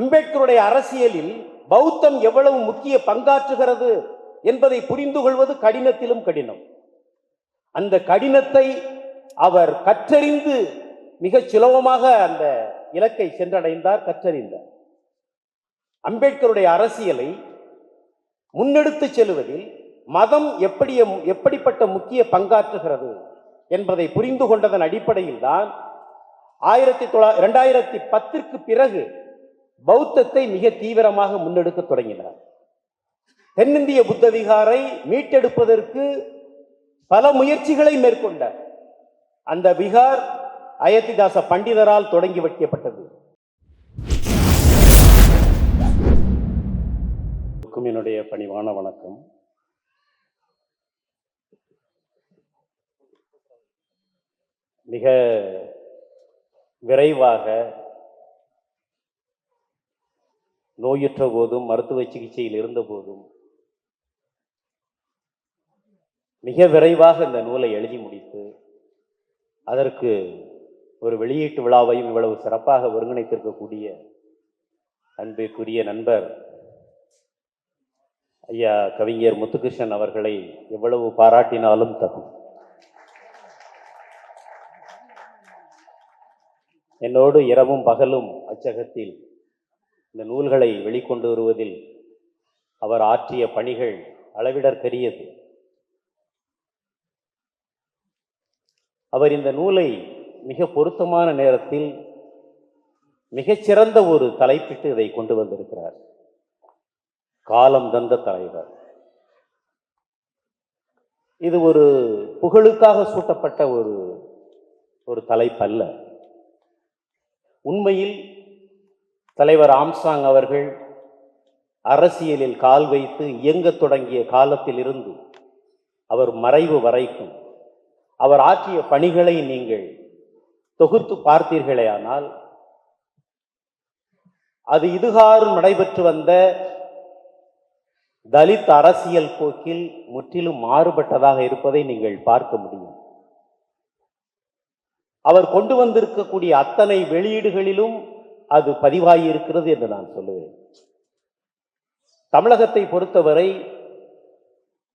அம்பேத்கருடைய அரசியலில் பௌத்தம் எவ்வளவு முக்கிய பங்காற்றுகிறது என்பதை புரிந்து கொள்வது கடினத்திலும் கடினம். அந்த கடினத்தை அவர் கற்றறிந்து மிகச் சுலபமாக அந்த இலக்கை சென்றடைந்தார் கற்றறிந்தார். அம்பேத்கருடைய அரசியலை முன்னெடுத்து செல்வதில் மதம் எப்படி எப்படிப்பட்ட முக்கிய பங்காற்றுகிறது என்பதை புரிந்து கொண்டதன் அடிப்படையில் தான் ஆயிரத்தி தொள்ளா ரெண்டாயிரத்தி பத்திற்கு பிறகு பௌத்தத்தை மிக தீவிரமாக முன்னெடுக்க தொடங்கினார். தென்னிந்திய புத்த விகாரை மீட்டெடுப்பதற்கு பல முயற்சிகளை மேற்கொண்டார். அந்த விகார் அயத்திதாச பண்டிதரால் தொடங்கி வைக்கப்பட்டது. என்னுடைய பணிவான வணக்கம். மிக விரைவாக நோயுற்ற போதும் மருத்துவ சிகிச்சையில் இருந்த போதும். மிக விரைவாக இந்த நூலை எழுதி முடித்து அதற்கு ஒரு வெளியீட்டு விழாவையும் இவ்வளவு சிறப்பாக ஒருங்கிணைத்திருக்கக்கூடிய அன்பிற்குரிய நண்பர் ஐயா கவிஞர் முத்துகிருஷ்ணன் அவர்களை எவ்வளவு பாராட்டினாலும் தகும். என்னோடு இரவும் பகலும் அச்சகத்தில் இந்த நூல்களை வெளிக்கொண்டு வருவதில் அவர் ஆற்றிய பணிகள் அளவிடற்கரியது. அவர் இந்த நூலை மிக பொருத்தமான நேரத்தில் மிகச்சிறந்த ஒரு தலைப்பிட்டு இதை கொண்டு வந்திருக்கிறார். காலம் தந்த தலைவர். இது ஒரு புகழுக்காக சூட்டப்பட்ட ஒரு ஒரு தலைப்பல்ல. உண்மையில் தலைவர் ஆம்சாங் அவர்கள் அரசியலில் கால் வைத்து இயங்கத் தொடங்கிய காலத்திலிருந்து அவர் மறைவு வரைக்கும் அவர் ஆற்றிய பணிகளை நீங்கள் தொகுத்து பார்த்தீர்களேயானால் அது இதுகாரும் நடைபெற்று வந்த தலித் அரசியல் போக்கில் முற்றிலும் மாறுபட்டதாக இருப்பதை நீங்கள் பார்க்க முடியும். அவர் கொண்டு வந்திருக்கக்கூடிய அத்தனை வெளியீடுகளிலும் அது பதிவாகி இருக்கிறது என்று நான் சொல்லுவேன் தமிழகத்தை பொறுத்தவரை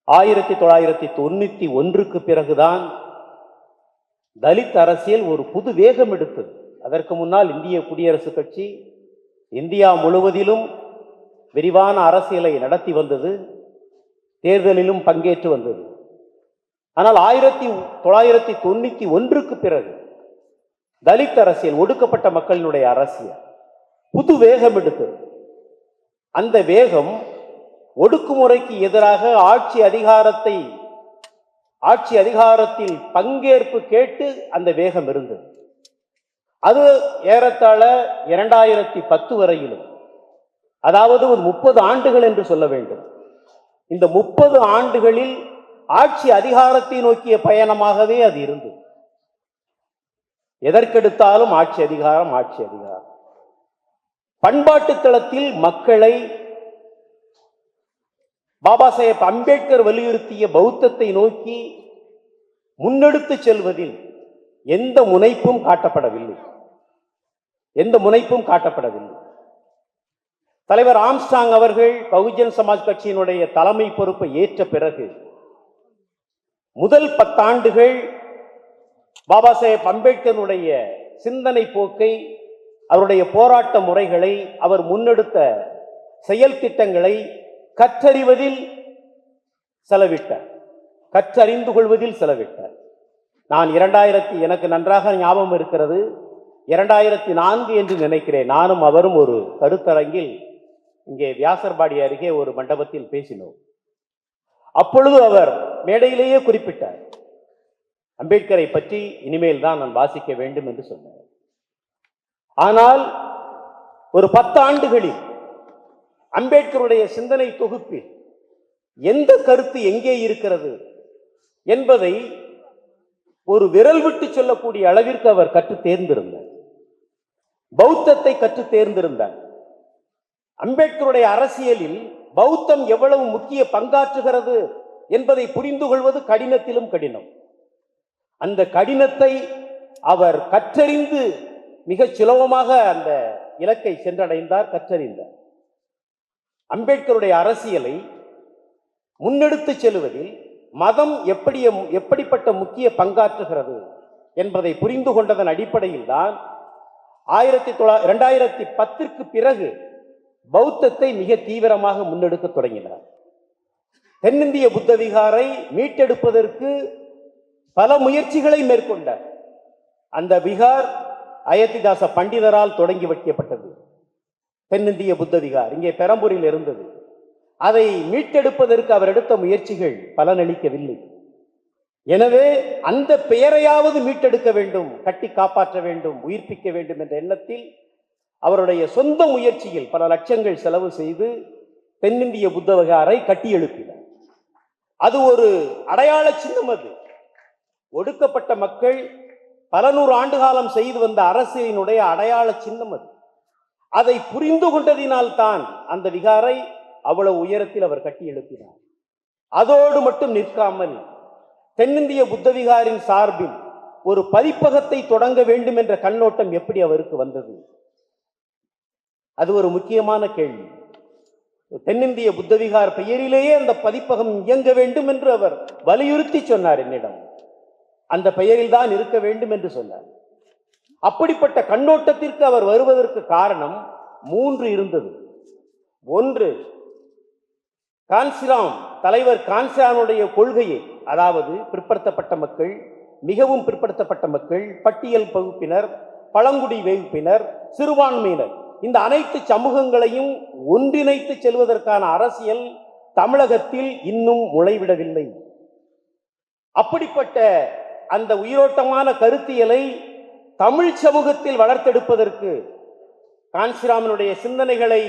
ஆயிரத்தி தொள்ளாயிரத்தி தொண்ணூற்றி ஒன்றுக்கு பிறகுதான் தலித் அரசியல் ஒரு புது வேகம் எடுத்தது. அதற்கு முன்னால் இந்திய குடியரசுக் கட்சி இந்தியா முழுவதிலும் விரிவான அரசியலை நடத்தி வந்தது தேர்தலிலும் பங்கேற்று வந்தது. ஆனால் ஆயிரத்தி தொள்ளாயிரத்தி தொண்ணூற்றி ஒன்றுக்கு பிறகு தலித் அரசியல் ஒடுக்கப்பட்ட மக்களினுடைய அரசியல் புது வேகம் எடுத்தது அந்த வேகம் ஒடுக்குமுறைக்கு எதிராக ஆட்சி அதிகாரத்தை ஆட்சி அதிகாரத்தில் பங்கேற்பு கேட்டு அந்த வேகம் இருந்தது. அது ஏறத்தாழ இரண்டாயிரத்தி பத்து வரையிலும். அதாவது ஒரு முப்பது ஆண்டுகள் என்று சொல்ல வேண்டும். இந்த முப்பது ஆண்டுகளில் ஆட்சி அதிகாரத்தை நோக்கிய பயணமாகவே அது இருந்தது. எதற்கெடுத்தாலும் ஆட்சி அதிகாரம் ஆட்சி அதிகாரம். பண்பாட்டு தளத்தில் மக்களை பாபா சாஹேப் அம்பேத்கர் வலியுறுத்திய பௌத்தத்தை நோக்கி முன்னெடுத்து செல்வதில் எந்த முனைப்பும் காட்டப்படவில்லை. எந்த முனைப்பும் காட்டப்படவில்லை. தலைவர் ஆம்ஸ்டாங் அவர்கள் பகுஜன் சமாஜ் கட்சியினுடைய தலைமை பொறுப்பை ஏற்ற பிறகு முதல் பத்தாண்டுகள் பாபா சாஹேப் அம்பேத்கருடைய சிந்தனை போக்கை அவருடைய போராட்ட முறைகளை அவர் முன்னெடுத்த செயல் திட்டங்களை கற்றறிவதில் செலவிட்டார். கற்றறிந்து கொள்வதில் செலவிட்டார். நான் இரண்டாயிரத்தி எனக்கு நன்றாக ஞாபகம் இருக்கிறது. இரண்டாயிரத்தி நான்கு என்று நினைக்கிறேன். நானும் அவரும் ஒரு கருத்தரங்கில் இங்கே வியாசர்பாடி அருகே ஒரு மண்டபத்தில் பேசினோம். அப்பொழுது அவர் மேடையிலேயே குறிப்பிட்டார். அம்பேத்கரை பற்றி இனிமேல் தான் நான் வாசிக்க வேண்டும் என்று சொன்னார். ஆனால் ஒரு பத்து ஆண்டுகளில் அம்பேத்கருடைய சிந்தனை தொகுப்பில் எந்த கருத்து எங்கே இருக்கிறது என்பதை ஒரு விரல் விட்டு சொல்லக்கூடிய அளவிற்கு அவர் கற்று தேர்ந்திருந்தார். பௌத்தத்தை கற்று தேர்ந்திருந்தார். அம்பேத்கருடைய அரசியலில் பௌத்தம் எவ்வளவு முக்கிய பங்காற்றுகிறது என்பதை புரிந்து கொள்வது கடினத்திலும் கடினம். அந்த கடினத்தை அவர் கற்றறிந்து மிகச் சுலபமாக அந்த இலக்கை சென்றடைந்தார் கற்றறிந்தார் அம்பேத்கருடைய அரசியலை முன்னெடுத்து செல்வதில் மதம் எப்படி எப்படிப்பட்ட முக்கிய பங்காற்றுகிறது என்பதை புரிந்து கொண்டதன் அடிப்படையில் தான் ஆயிரத்தி தொள்ளா ரெண்டாயிரத்தி பத்திற்கு பிறகு பௌத்தத்தை மிக தீவிரமாக முன்னெடுக்க தொடங்கினார். தென்னிந்திய புத்த விகாரை மீட்டெடுப்பதற்கு பல முயற்சிகளை மேற்கொண்டார். அந்த விகார் அயத்திதாச பண்டிதரால் தொடங்கி வைக்கப்பட்டது. தென்னிந்திய புத்ததிகார் இங்கே பெரம்பூரில் இருந்தது. அதை மீட்டெடுப்பதற்கு அவர் எடுத்த முயற்சிகள் பலனளிக்கவில்லை. எனவே அந்த பெயரையாவது மீட்டெடுக்க வேண்டும் கட்டி காப்பாற்ற வேண்டும் உயிர்ப்பிக்க வேண்டும் என்ற எண்ணத்தில் அவருடைய சொந்த முயற்சியில் பல லட்சங்கள் செலவு செய்து தென்னிந்திய புத்த விகாரை கட்டி எழுப்பினார். அது ஒரு அடையாள சின்னம் அது. ஒடுக்கப்பட்ட மக்கள் பல நூறு ஆண்டு காலம் செய்து வந்த அரசியலினுடைய அடையாள சின்னம் அது. அதை புரிந்து கொண்டதினால் தான் அந்த விகாரை அவ்வளவு உயரத்தில் அவர் கட்டி எழுப்பினார். அதோடு மட்டும் நிற்காமல் தென்னிந்திய புத்த விகாரின் சார்பில் ஒரு பதிப்பகத்தை தொடங்க வேண்டும் என்ற கண்ணோட்டம் எப்படி அவருக்கு வந்தது? அது ஒரு முக்கியமான கேள்வி. தென்னிந்திய புத்த விகார் பெயரிலேயே அந்த பதிப்பகம் இயங்க வேண்டும் என்று அவர் வலியுறுத்தி சொன்னார் என்னிடம். அந்த பெயரில் தான் இருக்க வேண்டும் என்று சொன்னார். அப்படிப்பட்ட கண்ணோட்டத்திற்கு அவர் வருவதற்கு காரணம் மூன்று இருந்தது. ஒன்று கான்சிராம் தலைவர் கான்சிரானுடைய கொள்கையை அதாவது பிற்படுத்தப்பட்ட மக்கள் மிகவும் பிற்படுத்தப்பட்ட மக்கள் பட்டியல் வகுப்பினர் பழங்குடி வகுப்பினர் சிறுபான்மையினர். இந்த அனைத்து சமூகங்களையும் ஒன்றிணைத்து செல்வதற்கான அரசியல் தமிழகத்தில் இன்னும் முளைவிடவில்லை. அப்படிப்பட்ட அந்த உயிரோட்டமான கருத்தியலை தமிழ் சமூகத்தில் வளர்த்தெடுப்பதற்கு காஞ்சிராமனுடைய சிந்தனைகளை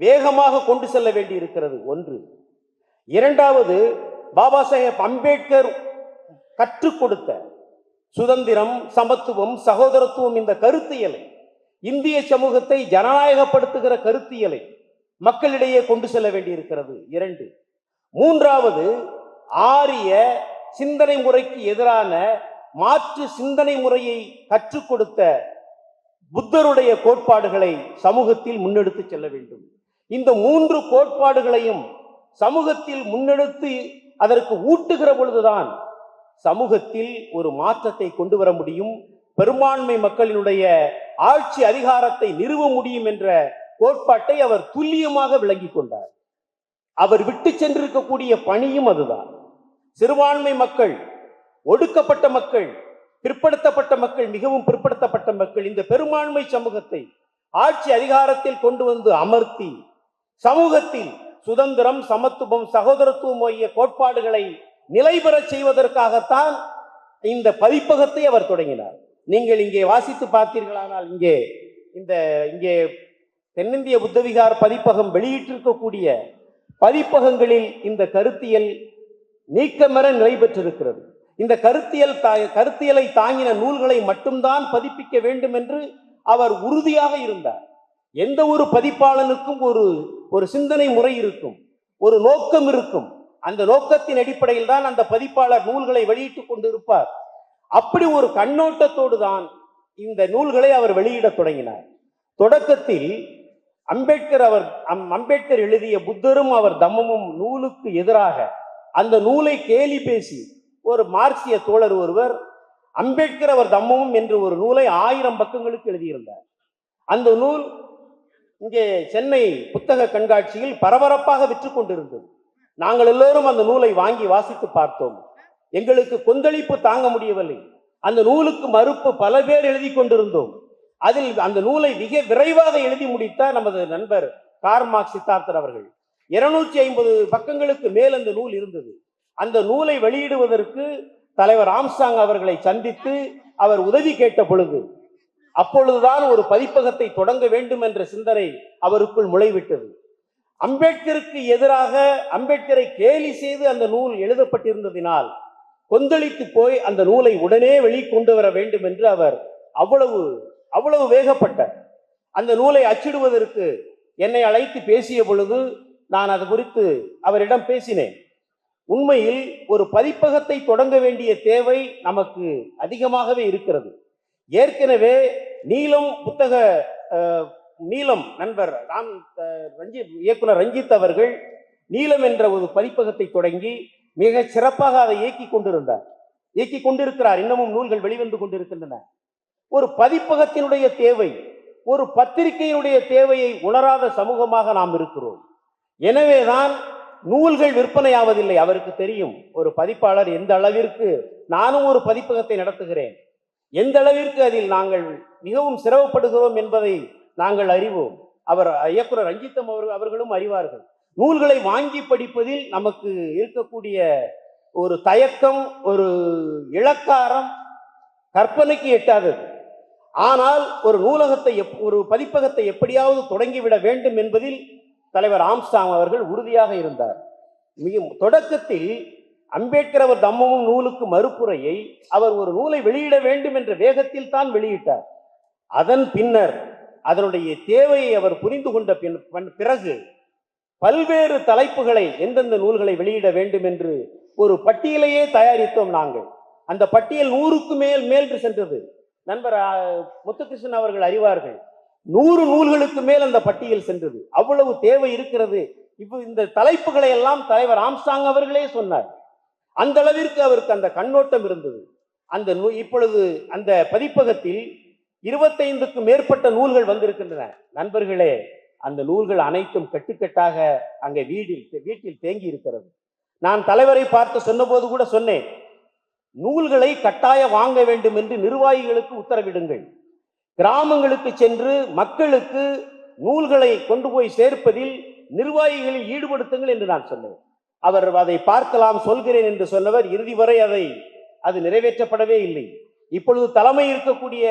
வேகமாக கொண்டு செல்ல வேண்டி இருக்கிறது ஒன்று. இரண்டாவது பாபா சாஹேப் அம்பேத்கர் கற்றுக் கொடுத்த சுதந்திரம் சமத்துவம் சகோதரத்துவம் இந்த கருத்தியலை இந்திய சமூகத்தை ஜனநாயகப்படுத்துகிற கருத்தியலை மக்களிடையே கொண்டு செல்ல வேண்டி இருக்கிறது இரண்டு. மூன்றாவது ஆரிய சிந்தனை முறைக்கு எதிரான மாற்று சிந்தனை முறையை கற்றுக் கொடுத்த புத்தருடைய கோட்பாடுகளை சமூகத்தில் முன்னெடுத்து செல்ல வேண்டும். இந்த மூன்று கோட்பாடுகளையும் சமூகத்தில் முன்னெடுத்து அதற்கு ஊட்டுகிற பொழுதுதான் சமூகத்தில் ஒரு மாற்றத்தை கொண்டு வர முடியும். பெரும்பான்மை மக்களினுடைய ஆட்சி அதிகாரத்தை நிறுவ முடியும் என்ற கோட்பாட்டை அவர் துல்லியமாக விளங்கிக் கொண்டார். அவர் விட்டு சென்றிருக்கக்கூடிய பணியும் அதுதான். சிறுபான்மை மக்கள் ஒடுக்கப்பட்ட மக்கள் பிற்படுத்தப்பட்ட மக்கள் மிகவும் பிற்படுத்தப்பட்ட மக்கள் இந்த பெரும்பான்மை சமூகத்தை ஆட்சி அதிகாரத்தில் கொண்டு வந்து அமர்த்தி சமூகத்தில் சுதந்திரம் சமத்துவம் சகோதரத்துவம் ஆகிய கோட்பாடுகளை நிலைபெறச் செய்வதற்காகத்தான் இந்த பதிப்பகத்தை அவர் தொடங்கினார். நீங்கள் இங்கே வாசித்து பார்த்தீர்களானால் இங்கே இந்த இங்கே தென்னிந்திய புத்தவிகார் பதிப்பகம் வெளியிட்டிருக்கக்கூடிய பதிப்பகங்களில் இந்த கருத்தியல் நீக்கமர நிலை பெற்றிருக்கிறது. இந்த கருத்தியல் கருத்தியலை தாங்கின நூல்களை மட்டும்தான் பதிப்பிக்க வேண்டும் என்று அவர் உறுதியாக இருந்தார். எந்த ஒரு பதிப்பாளனுக்கும் ஒரு ஒரு சிந்தனை முறை இருக்கும் ஒரு நோக்கம் இருக்கும். அந்த நோக்கத்தின் அடிப்படையில் தான் அந்த பதிப்பாளர் நூல்களை வெளியிட்டுக் கொண்டிருப்பார். அப்படி ஒரு கண்ணோட்டத்தோடு தான் இந்த நூல்களை அவர் வெளியிடத் தொடங்கினார். தொடக்கத்தில் அம்பேத்கர் அவர் அம்- அம்பேத்கர் எழுதிய புத்தரும் அவர் தம்மமும் நூலுக்கு எதிராக அந்த நூலை கேலி பேசி ஒரு மார்க்சிய தோழர் ஒருவர் அம்பேத்கர் அவர் தம்மமும் என்று ஒரு நூலை ஆயிரம் பக்கங்களுக்கு எழுதியிருந்தார். அந்த நூல் இங்கே சென்னை புத்தக கண்காட்சியில் பரபரப்பாக விற்று கொண்டிருந்தது. நாங்கள் எல்லோரும் அந்த நூலை வாங்கி வாசித்து பார்த்தோம். எங்களுக்கு கொந்தளிப்பு தாங்க முடியவில்லை. அந்த நூலுக்கு மறுப்பு பல பேர் எழுதி கொண்டிருந்தோம். அதில் அந்த நூலை மிக விரைவாக எழுதி முடித்தார் நமது நண்பர் கார்மார்க் சித்தார்த்தர் அவர்கள். இருநூற்றி ஐம்பது பக்கங்களுக்கு மேல் அந்த நூல் இருந்தது. அந்த நூலை வெளியிடுவதற்கு தலைவர் ஆம்ஸ்டாங் அவர்களை சந்தித்து அவர் உதவி கேட்ட பொழுது அப்பொழுதுதான் ஒரு பதிப்பகத்தை தொடங்க வேண்டும் என்ற சிந்தனை அவருக்குள் முளைவிட்டது. அம்பேத்கருக்கு எதிராக அம்பேத்கரை கேலி செய்து அந்த நூல் எழுதப்பட்டிருந்ததினால் கொந்தளித்து போய் அந்த நூலை உடனே வெளிக்கொண்டு வர வேண்டும் என்று அவர் அவ்வளவு அவ்வளவு வேகப்பட்டார். அந்த நூலை அச்சிடுவதற்கு என்னை அழைத்து பேசிய பொழுது நான் அது குறித்து அவரிடம் பேசினேன். உண்மையில் ஒரு பதிப்பகத்தை தொடங்க வேண்டிய தேவை நமக்கு அதிகமாகவே இருக்கிறது. ஏற்கனவே நீலம் புத்தக நீலம் நண்பர் ராம் ரஞ்சித் இயக்குனர் ரஞ்சித் அவர்கள் நீலம் என்ற ஒரு பதிப்பகத்தை தொடங்கி மிக சிறப்பாக அதை இயக்கி கொண்டிருந்தார். இயக்கி கொண்டிருக்கிறார். இன்னமும் நூல்கள் வெளிவந்து கொண்டிருக்கின்றன. ஒரு பதிப்பகத்தினுடைய தேவை ஒரு பத்திரிகையினுடைய தேவையை உணராத சமூகமாக நாம் இருக்கிறோம். எனவேதான் நூல்கள் விற்பனையாவதில்லை. அவருக்கு தெரியும். ஒரு பதிப்பாளர் எந்த அளவிற்கு நானும் ஒரு பதிப்பகத்தை நடத்துகிறேன். எந்த அளவிற்கு அதில் நாங்கள் மிகவும் சிரமப்படுகிறோம் என்பதை நாங்கள் அறிவோம். அவர் இயக்குனர் ரஞ்சித்தம் அவர்கள் அவர்களும் அறிவார்கள். நூல்களை வாங்கி படிப்பதில் நமக்கு இருக்கக்கூடிய ஒரு தயக்கம் ஒரு இளக்காரம் கற்பனைக்கு எட்டாதது. ஆனால் ஒரு நூலகத்தை எப்- ஒரு பதிப்பகத்தை எப்படியாவது தொடங்கிவிட வேண்டும் என்பதில் தலைவர் ஆம்ஸ்டாங் அவர்கள் உறுதியாக இருந்தார். மிக தொடக்கத்தில் அம்பேத்கர் அவர் தம்மமும் நூலுக்கு மறுப்புரையை அவர் ஒரு நூலை வெளியிட வேண்டும் என்ற வேகத்தில் தான் வெளியிட்டார். அதன் பின்னர் அதனுடைய தேவையை அவர் புரிந்து கொண்ட பின் பிறகு பல்வேறு தலைப்புகளை எந்தெந்த நூல்களை வெளியிட வேண்டும் என்று ஒரு பட்டியலையே தயாரித்தோம் நாங்கள். அந்த பட்டியல் நூறுக்கு மேல் மேல் சென்றது. நண்பர் முத்துகிருஷ்ணன் அவர்கள் அறிவார்கள். நூறு நூல்களுக்கு மேல் அந்த பட்டியல் சென்றது. அவ்வளவு தேவை இருக்கிறது. இப்போ இந்த தலைப்புகளை எல்லாம் தலைவர் ஆம்சாங் அவர்களே சொன்னார். அந்த அளவிற்கு அவருக்கு அந்த கண்ணோட்டம் இருந்தது. அந்த நூ இப்பொழுது அந்த பதிப்பகத்தில் இருபத்தைந்துக்கும் மேற்பட்ட நூல்கள் வந்திருக்கின்றன. நண்பர்களே அந்த நூல்கள் அனைத்தும் கட்டுக்கட்டாக அங்கே வீடில் வீட்டில் தேங்கி இருக்கிறது. நான் தலைவரை பார்த்து சொன்னபோது கூட சொன்னேன் நூல்களை கட்டாய வாங்க வேண்டும் என்று நிர்வாகிகளுக்கு உத்தரவிடுங்கள். கிராமங்களுக்கு சென்று மக்களுக்கு நூல்களை கொண்டு போய் சேர்ப்பதில் நிர்வாகிகளில் ஈடுபடுத்துங்கள் என்று நான் சொன்னேன். அவர் அதை பார்க்கலாம் சொல்கிறேன் என்று சொன்னவர் இறுதி வரை அதை அது நிறைவேற்றப்படவே இல்லை. இப்பொழுது தலைமை இருக்கக்கூடிய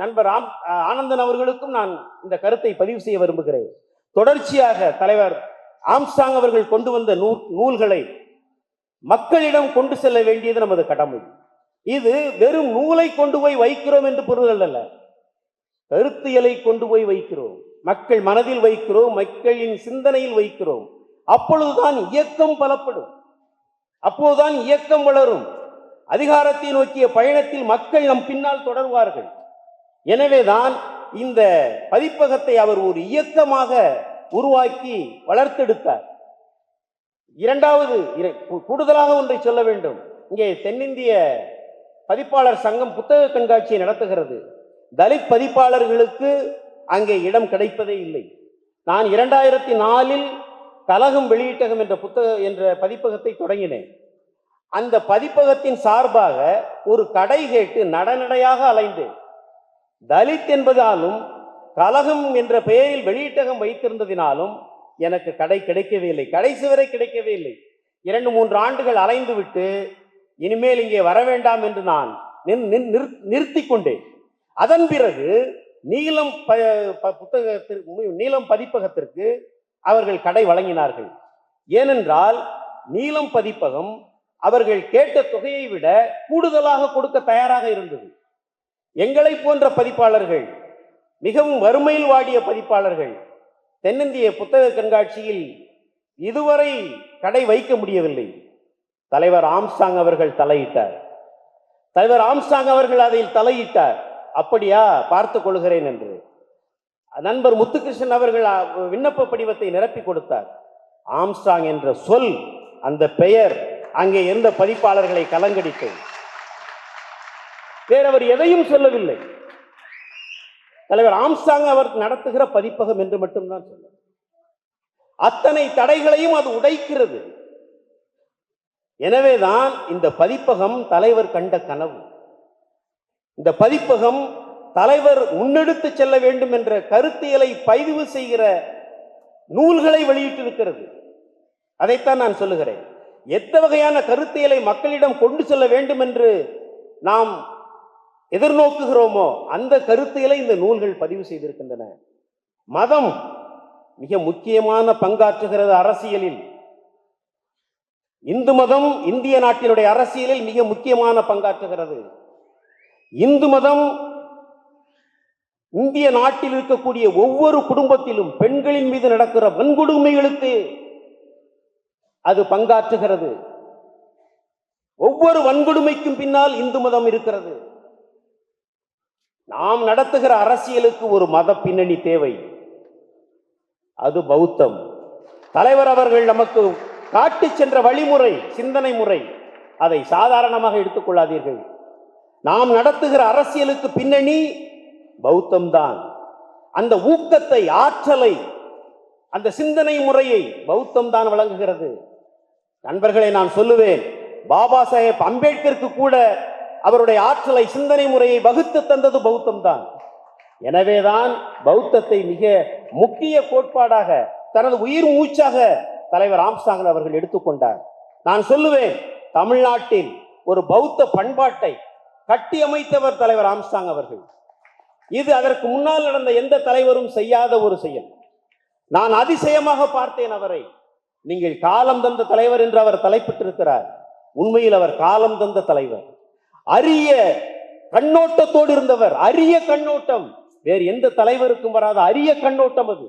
நண்பர் ஆம் ஆனந்தன் அவர்களுக்கும் நான் இந்த கருத்தை பதிவு செய்ய விரும்புகிறேன். தொடர்ச்சியாக தலைவர் ஆம்ஸ்டாங் அவர்கள் கொண்டு வந்த நூல் நூல்களை மக்களிடம் கொண்டு செல்ல வேண்டியது நமது கடமை. இது வெறும் நூலை கொண்டு போய் வைக்கிறோம் என்று பொருள் அல்ல. கருத்தியலை கொண்டு போய் வைக்கிறோம். மக்கள் மனதில் வைக்கிறோம் மக்களின் சிந்தனையில் வைக்கிறோம். அப்பொழுதுதான் இயக்கம் பலப்படும். அப்போதுதான் இயக்கம் வளரும். அதிகாரத்தை நோக்கிய பயணத்தில் மக்கள் நம் பின்னால் தொடர்வார்கள். எனவேதான் இந்த பதிப்பகத்தை அவர் ஒரு இயக்கமாக உருவாக்கி வளர்த்தெடுத்தார். இரண்டாவது இர- கூடுதலாக ஒன்றை சொல்ல வேண்டும். இங்கே தென்னிந்திய பதிப்பாளர் சங்கம் புத்தக கண்காட்சியை நடத்துகிறது. தலித் பதிப்பாளர்களுக்கு அங்கே இடம் கிடைப்பதே இல்லை. நான் இரண்டாயிரத்தி நாலில் கலகம் வெளியீட்டகம் என்ற புத்தக என்ற பதிப்பகத்தை தொடங்கினேன். அந்த பதிப்பகத்தின் சார்பாக ஒரு கடை கேட்டு நடநடையாக அலைந்தேன். தலித் என்பதாலும் கலகம் என்ற பெயரில் வெளியீட்டகம் வைத்திருந்ததினாலும் எனக்கு கடை கிடைக்கவே இல்லை. கடைசி வரை கிடைக்கவே இல்லை. இரண்டு மூன்று ஆண்டுகள் அலைந்து விட்டு இனிமேல் இங்கே வர வேண்டாம் என்று நான் நின்- நின்- கொண்டேன். அதன் பிறகு நீலம் ப புத்தகத்திற்கு நீலம் பதிப்பகத்திற்கு அவர்கள் கடை வழங்கினார்கள். ஏனென்றால் நீலம் பதிப்பகம் அவர்கள் கேட்ட தொகையை விட கூடுதலாக கொடுக்க தயாராக இருந்தது. எங்களை போன்ற பதிப்பாளர்கள் மிகவும் வறுமையில் வாடிய பதிப்பாளர்கள் தென்னிந்திய புத்தக கண்காட்சியில் இதுவரை கடை வைக்க முடியவில்லை. தலைவர் ஆம்ஸ்டாங் அவர்கள் தலையிட்டார். தலைவர் ஆம்ஸ்டாங் அவர்கள் அதில் தலையிட்டார். அப்படியா? பார்த்து கொள்கிறேன் என்று. நண்பர் முத்துகிருஷ்ணன் அவர்கள் விண்ணப்ப படிவத்தை நிரப்பி கொடுத்தார். ஆம்ஸ்டாங் என்ற சொல் அந்த பெயர் அங்கே எந்த பதிப்பாளர்களை கலங்கடித்தது. வேறவர் எதையும் சொல்லவில்லை. தலைவர் ஆம்ஸ்டாங் அவர் நடத்துகிற பதிப்பகம் என்று மட்டும்தான் சொன்னார் அத்தனை தடைகளையும் அது உடைக்கிறது. எனவேதான் இந்த பதிப்பகம் தலைவர் கண்ட கனவு. இந்த பதிப்பகம் தலைவர் முன்னெடுத்து செல்ல வேண்டும் என்ற கருத்தியலை பதிவு செய்கிற நூல்களை வெளியிட்டிருக்கிறது. அதைத்தான் நான் சொல்லுகிறேன். எந்த வகையான கருத்தியலை மக்களிடம் கொண்டு செல்ல வேண்டும் என்று நாம் எதிர்நோக்குகிறோமோ அந்த கருத்தியலை இந்த நூல்கள் பதிவு செய்திருக்கின்றன. மதம் மிக முக்கியமான பங்காற்றுகிறது அரசியலில். இந்து மதம் இந்திய நாட்டினுடைய அரசியலில் மிக முக்கியமான பங்காற்றுகிறது. இந்து மதம் இந்திய நாட்டில் இருக்கக்கூடிய ஒவ்வொரு குடும்பத்திலும் பெண்களின் மீது நடக்கிற வன்கொடுமைகளுக்கு அது பங்காற்றுகிறது. ஒவ்வொரு வன்கொடுமைக்கும் பின்னால் இந்து மதம் இருக்கிறது. நாம் நடத்துகிற அரசியலுக்கு ஒரு மத பின்னணி தேவை. அது பௌத்தம். தலைவர் அவர்கள் நமக்கு காட்டிச் சென்ற வழிமுறை சிந்தனை முறை அதை சாதாரணமாக எடுத்துக்கொள்ளாதீர்கள் நாம் நடத்துகிற அரசியலுக்கு பின்னணி பௌத்தம்தான். அந்த ஊக்கத்தை ஆற்றலை அந்த சிந்தனை முறையை பௌத்தம் தான் வழங்குகிறது. நண்பர்களை நான் சொல்லுவேன் பாபா சாஹேப் அம்பேத்கருக்கு கூட அவருடைய ஆற்றலை சிந்தனை முறையை வகுத்து தந்தது பௌத்தம் தான் எனவேதான் பௌத்தத்தை மிக முக்கிய கோட்பாடாக தனது உயிர் மூச்சாக தலைவர் ஆம்சாங்கன் அவர்கள் எடுத்துக்கொண்டார். நான் சொல்லுவேன் தமிழ்நாட்டில் ஒரு பௌத்த பண்பாட்டை கட்டியமைத்தவர் தலைவர் ஆம்ஸ்டாங் அவர்கள். இது அதற்கு முன்னால் நடந்த எந்த தலைவரும் செய்யாத ஒரு செயல். நான் அதிசயமாக பார்த்தேன் அவரை. நீங்கள் காலம் தந்த தலைவர் என்று அவர் தலைப்பிட்டிருக்கிறார். உண்மையில் அவர் காலம் தந்த தலைவர். அரிய கண்ணோட்டத்தோடு இருந்தவர். அரிய கண்ணோட்டம். வேறு எந்த தலைவருக்கும் வராத அரிய கண்ணோட்டம் அது.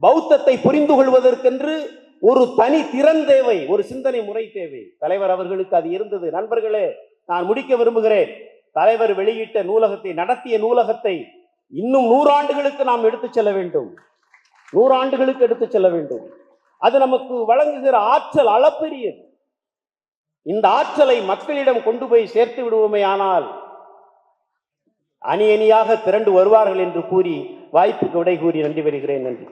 பௌத்தத்தை புரிந்து கொள்வதற்கென்று ஒரு தனி திறன் தேவை ஒரு சிந்தனை முறை தேவை. தலைவர் அவர்களுக்கு அது இருந்தது. நண்பர்களே நான் முடிக்க விரும்புகிறேன். தலைவர் வெளியிட்ட நூலகத்தை நடத்திய நூலகத்தை இன்னும் நூறாண்டுகளுக்கு நாம் எடுத்துச் செல்ல வேண்டும். நூறாண்டுகளுக்கு எடுத்துச் செல்ல வேண்டும். அது நமக்கு வழங்குகிற ஆற்றல் அளப்பெரியது. இந்த ஆற்றலை மக்களிடம் கொண்டு போய் சேர்த்து விடுவோமே ஆனால் அணி அணியாக திரண்டு வருவார்கள் என்று கூறி வாய்ப்புக்கு விடை கூறி நன்றி வருகிறேன் நன்றி.